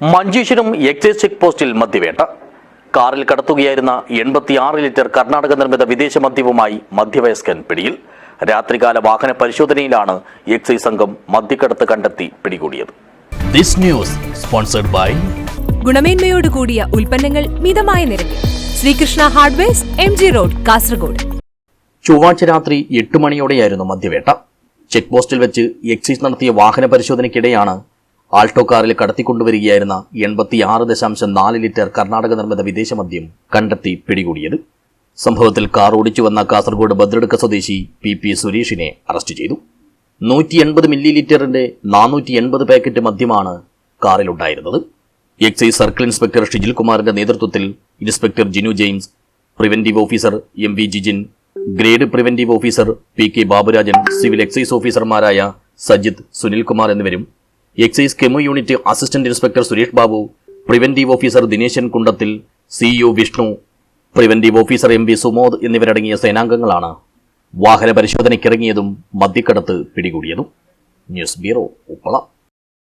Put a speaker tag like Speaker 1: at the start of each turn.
Speaker 1: Manjeshwaram excise check പോസ്റ്റിൽ മദ്യവേട്ട. കാറിൽ കടത്തുകയായിരുന്ന എൺപത്തിയാറ് ലിറ്റർ കർണാടക നിർമ്മിത വിദേശ മദ്യവുമായി മധ്യവയസ്കൻ പിടിയിൽ. രാത്രികാല വാഹന പരിശോധനയിലാണ് എക്സൈസ് സംഘം മദ്യക്കടത്ത് കണ്ടെത്തി പിടികൂടിയത്.
Speaker 2: ദിസ് ന്യൂസ് സ്പോൺസർഡ് ബൈ
Speaker 3: ഗുണമേന്മയോട് കൂടിയ ഉൽപ്പന്നങ്ങൾ മിതമായ നിരക്കിൽ. Sreekrishna hardwares M G road Kasaragod.
Speaker 1: ചൊവ്വാഴ്ച രാത്രി എട്ട് മണിയോടെയായിരുന്നു മദ്യവേട്ട. ചെക്ക് പോസ്റ്റിൽ വെച്ച് എക്സൈസ് നടത്തിയ വാഹന പരിശോധനയ്ക്കിടെയാണ് ആൾട്ടോ കാറിൽ കടത്തിക്കൊണ്ടുവരികയായിരുന്ന എൺപത്തി ആറ് ദശാംശം നാല് ലിറ്റർ കർണാടക നിർമ്മിത വിദേശ മദ്യം കണ്ടെത്തി പിടികൂടിയത്. സംഭവത്തിൽ കാർ ഓടിച്ചു വന്ന കാസർഗോഡ് ഭദ്രടുക്ക സ്വദേശി പി പി സുരേഷിനെ അറസ്റ്റ് ചെയ്തു. നൂറ്റി എൺപത് മില്ലി ലിറ്ററിന്റെ നാനൂറ്റി എൺപത് പാക്കറ്റ് മദ്യമാണ് കാറിലുണ്ടായിരുന്നത്. എക്സൈസ് സർക്കിൾ ഇൻസ്പെക്ടർ ഷിജിൽ കുമാറിന്റെ നേതൃത്വത്തിൽ inspector Jinu James preventive officer M V Jijin grade preventive officer P K Baburajan civil excise ഓഫീസർമാരായ സജിത് സുനിൽകുമാർ എന്നിവരും excise KEMU unit assistant inspector Suresh Babu preventive officer Dineshan Kundathil CEO Vishnu preventive officer M V Sumod എന്നിവരടങ്ങിയ സേനാംഗങ്ങളാണ്. വാഹന പരിശോധനയ്ക്കിറങ്ങിയതും മദ്യക്കടത്ത് പിടികൂടിയതും. News bureau Uppala.